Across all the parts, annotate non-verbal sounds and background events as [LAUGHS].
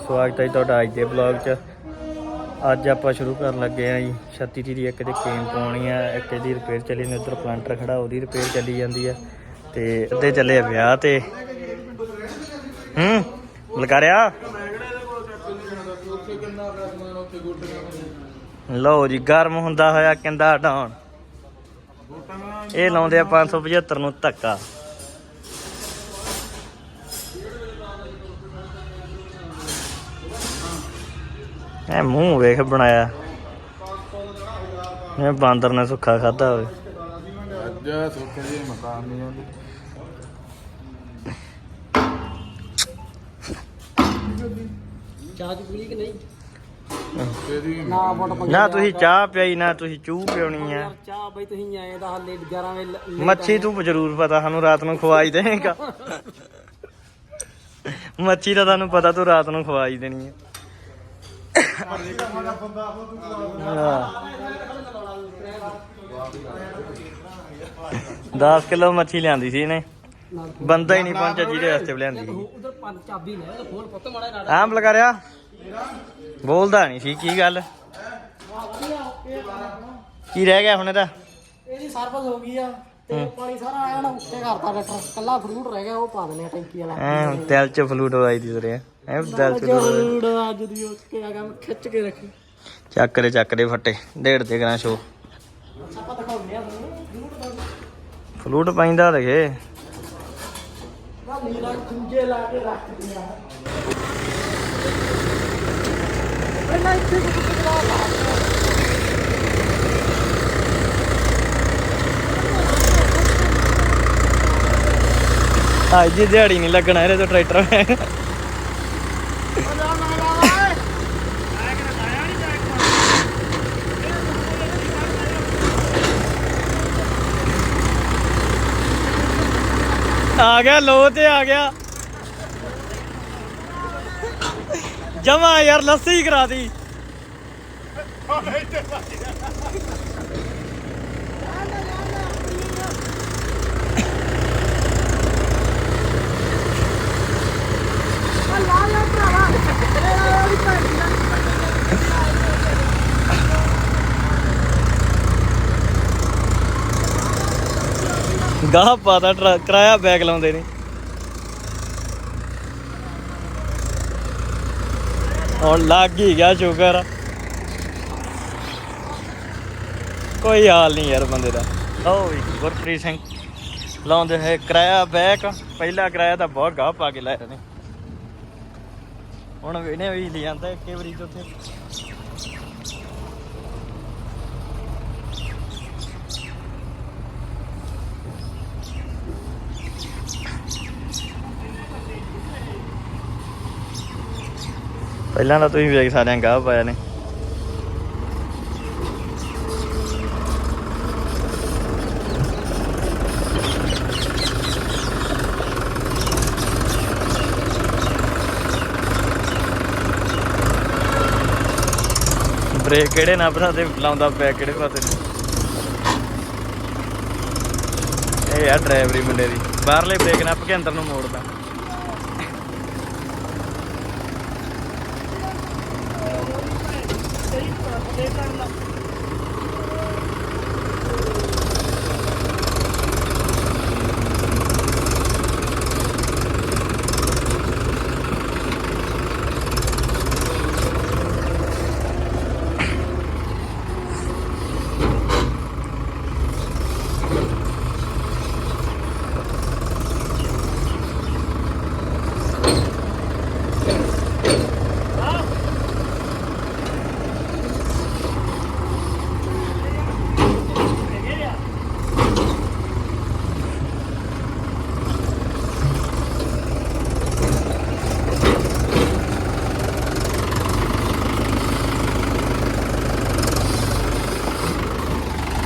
ਸਵਾਗਤ ਹੈ ਜੀ ਤੁਹਾਡਾ ਅੱਜ ਦੇ ਬਲੌਗ 'ਚ। ਅੱਜ ਆਪਾਂ ਸ਼ੁਰੂ ਕਰਨ ਲੱਗੇ ਆ ਜੀ 36 ਦੀ ਇੱਕ ਦੇ ਕੇਮ ਪਾਉਣੀ ਆ, ਇੱਕ ਦੀ ਰਿਪੇਅਰ ਚੱਲੀ ਨੇ ਉਧਰ ਪਲਾਂਟਰ ਖੜਾ, ਉਹਦੀ ਰਿਪੇਅਰ ਚੱਲੀ ਜਾਂਦੀ ਆ। ਤੇ ਅੱਧੇ ਚੱਲੇ ਆ ਵਿਆਹ ਤੇ। ਹੂੰ ਬਲਕਾਰਿਆ ਲਓ ਜੀ, ਗਰਮ ਹੁੰਦਾ ਹੋਇਆ ਕਹਿੰਦਾ ਡਾਉਣ। ਇਹ ਲਾਉਂਦੇ ਆ 575 ਨੂੰ ਧੱਕਾ। ਇਹ ਮੂੰਹ ਵੇਖ ਬਣਾਇਆ। ਇਹ ਬਾਂਦਰ ਨੇ ਸੁੱਖਾ ਖਾਦਾ ਹੋਵੇ। ਅੱਜ ਸੁੱਖ ਜੀ ਮਕਾਨ ਨਹੀਂ ਆਉਂਦੇ। ਚਾਹ ਚੁ ਪੀ ਕਿ ਨਹੀਂ? ਤੇਰੀ ਨਾ ਤੁਸੀਂ ਚਾਹ ਪਿਆਈ ਨਾ ਤੁਸੀਂ ਚੂਹ ਪਿਉਣੀ ਆ। ਚਾਹ ਬਈ ਤੁਸੀਂ ਆਏ ਤਾਂ ਹਲੇ 11 ਵਜੇ ਮੱਛੀ ਤੂੰ ਜ਼ਰੂਰ ਪਤਾ ਸਾਨੂੰ ਰਾਤ ਨੂੰ ਖਵਾਈ ਦੇਗਾ [LAUGHS] ਮੱਛੀ ਦਾ ਤੁਹਾਨੂੰ ਪਤਾ ਤੂੰ ਰਾਤ ਨੂੰ ਖਵਾਈ ਦੇਣੀ ਹਾਂ 10 ਕਿਲੋ ਮੱਛੀ ਲਿਆਂਦੀ ਸੀ ਇਹਨੇ। ਬੰਦਾ ਹੀ ਨਹੀਂ ਪਹੁੰਚਿਆ ਜਿਹਦੇ ਵਾਸਤੇ ਲਿਆਂਦੀ ਸੀ। ਉਧਰ ਪੰਜ ਚਾਬੀ ਲੈ ਉਹ ਖੋਲ ਪੁੱਤ ਮਾੜਾ ਨਾੜਾ ਆਮ ਲਗਾ ਰਿਆ ਬੋਲਦਾ ਨਹੀਂ ਸੀ ਕੀ ਗੱਲ? ਕੀ ਰਹਿ ਗਿਆ ਹੁਣ ਇਹਦਾ? ਇਹਦੀ ਸਰਵਿਸ ਹੋ ਗਈ ਆ ਤੇ ਪਾਣੀ ਸਾਰਾ ਆਇਆ ਨਾ ਉੱਤੇ ਕਰਤਾ ਡਾਕਟਰ ਕੱਲਾ ਫਰੂਟ ਰਹਿ ਗਿਆ ਉਹ ਪਾ ਦਨੇ ਟੈਂਕੀ ਵਾਲਾ। ਐ ਤਿਲ ਚ ਫਲੂਟ ਆਈ ਦੀ ਤੁਰਿਆ ਐ ਤਿਲ ਚ ਫਲੂਟ ਅੱਜ ਦੀ ਉੱਤੇ ਆ ਗਿਆ ਖਿੱਚ ਕੇ ਰੱਖੀ। ਚੱਕ ਦੇ ਫੱਟੇ, ਡੇਢ ਦੇ ਕਰਾਂ ਸ਼ੋ ਆਪਾਂ ਦਿਖਾਉਂਦੇ ਆ ਫਰੂਟ ਦਾ ਫਲੂਟ ਪੈਂਦਾ ਦੇਖੇ। ਨਾ ਨੀਲਾ ਖੁੰਝੇ ਲਾ ਕੇ ਰੱਖ ਦਿਆ ਪਹਿਲਾਂ ਇੱਥੇ ਕੁਝ ਕਰਾ ਲਾ ਅੱਜ ਦਿਹਾੜੀ ਨਹੀਂ ਲੱਗਣਾ ਇਹਦੇ ਤੋਂ ਟਰੈਕਟਰ। ਆ ਗਿਆ ਲੋ ਤੇ ਆ ਗਿਆ। ਜਮਾ ਯਾਰ ਲੱਸੀ ਕਰਾ ਦੀ ਗਾਹ ਪਾਤਾ ਟਰਾ- ਕਿਰਾਇਆ ਬੈਗ ਲਾਉਂਦੇ ਨੇ। ਹੁਣ ਲੱਗ ਹੀ ਗਿਆ ਸ਼ੁਕਰ। ਕੋਈ ਹਾਲ ਨਹੀਂ ਯਾਰ ਬੰਦੇ ਦਾ। ਲਓ ਵੀ ਗੁਰਪ੍ਰੀਤ ਸਿੰਘ ਲਾਉਂਦੇ ਹੈ ਕਿਰਾਇਆ ਬੈਕ ਪਹਿਲਾ ਕਿਰਾਇਆ ਤਾਂ ਬਹੁਤ ਗਾਹ ਪਾ ਕੇ ਲਾਇਆ ਨੇ। ਹੁਣ ਇਹਨੇ ਵੀ ਲਿਆਂਦਾ, ਇੱਕੇ ਵਾਰੀ ਤੋਂ ਉੱਥੇ ਪਹਿਲਾਂ ਤਾਂ ਤੁਸੀਂ ਵੇਖ ਸਾਰਿਆਂ ਆ ਗਾਹ ਪਾਇਆ ਨੇ। ਬ੍ਰੇਕ ਕਿਹੜੇ ਨਾ ਭਰਾ ਤੇ ਲਾਉਂਦਾ ਪਿਆ, ਕਿਹੜੇ ਪਾਸੇ ਨੂੰ? ਇਹ ਆ ਡਰਾਈਵਰੀ ਮੁੰਡੇ ਦੀ। ਬਾਹਰਲੇ ਬ੍ਰੇਕ ਨੱਪ ਕੇ ਅੰਦਰ ਨੂੰ ਮੋੜਦਾ। 没事了。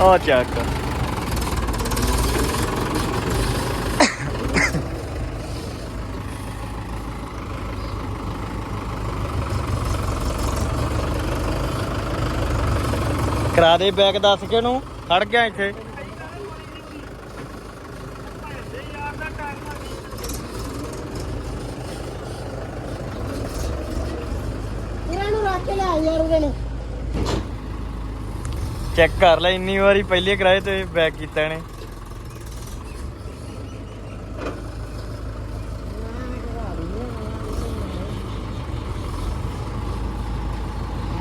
ਆ ਚੱਕ ਕਰਾ ਦੇ ਬੈਗ, ਦੱਸ ਕੇ ਨੂੰ ਖੜ ਗਿਆ ਇੱਥੇ। ਚੱਕ ਕੇ ਲਿਆ ਯਾਰ ਉਹਦੇ ਨੂੰ। ਚੈੱਕ ਕਰ ਲੈ ਇੰਨੀ ਵਾਰੀ ਪਹਿਲੇ ਕਿਰਾਏ ਤੇ ਬੈਕ ਕੀਤਾ ਇਹਨੇ।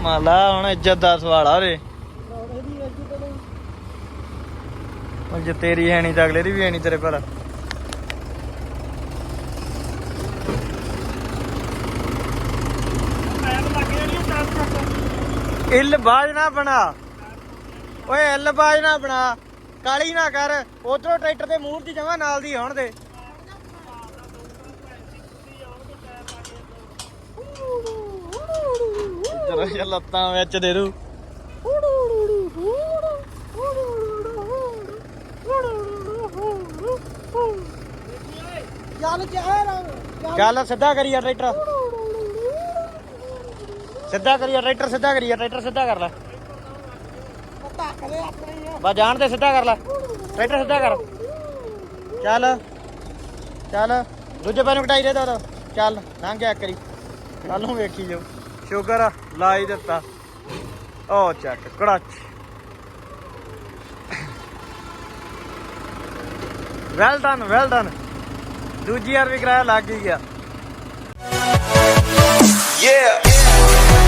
ਮਾਲਾ ਹੁਣ ਇੱਜ਼ਤ ਦਾ ਸਵਾਲ ਆ ਰੇ ਹੁਣ ਜੇ ਤੇਰੀ ਹੈ ਨਹੀਂ ਤਾਂ ਅਗਲੇ ਦੀ ਵੀ ਹੈ ਨਹੀਂ ਤੇਰੇ ਭਲਾ ਇੱਲ ਬਾਜ ਨਾ ਬਣਾ। ਓਏ ਇੱਲ ਬਾਜ ਨਾ ਬਣਾ ਕਾਲੀ ਨਾ ਕਰ ਉਧਰੋਂ ਟਰੈਕਟਰ ਦੇ ਮੂਹਰ ਦੀ ਜਮਾ ਨਾਲ ਦੀ ਹੋਣ ਦੇ। ਜਰਾ ਜਿਹਾ ਲੱਤਾਂ ਵਿੱਚ ਦੇ ਦੂ। ਚੱਲ ਚਾਹ ਚੱਲ ਸਿੱਧਾ ਕਰੀਆ ਟਰੈਕਟਰ। ਸਿੱਧਾ ਕਰੀਆ ਟਰੈਕਟਰ ਸਿੱਧਾ ਕਰੀਆ ਟਰੈਕਟਰ ਸਿੱਧਾ ਕਰ ਲੈ। ਧੱਕ ਜਾਣ ਤੇ ਸਿੱਧਾ ਕਰ ਲੈ। ਟਰੈਕਟਰ ਸਿੱਧਾ ਕਰ। ਚੱਲ। ਚੱਲ। ਦੂਜੇ ਪੈਰ ਨੂੰ ਕਟਾਈ ਦੇ ਦੋ ਚੱਲ ਲੰਘ ਗਿਆ ਇੱਕ ਕੱਲ ਨੂੰ ਵੇਖੀ ਜਾਓ। ਸ਼ੂਗਰ ਆ, ਲਾ ਹੀ ਦਿੱਤਾ। ਉਹ ਚੱਕ ਕੜਾਚ ਵੈਲ ਡਨ ਵੈਲ ਡਨ ਦੂਜੀ ਵਾਰ ਵੀ ਕਿਰਾਇਆ ਲੱਗ ਹੀ ਗਿਆ। Yeah.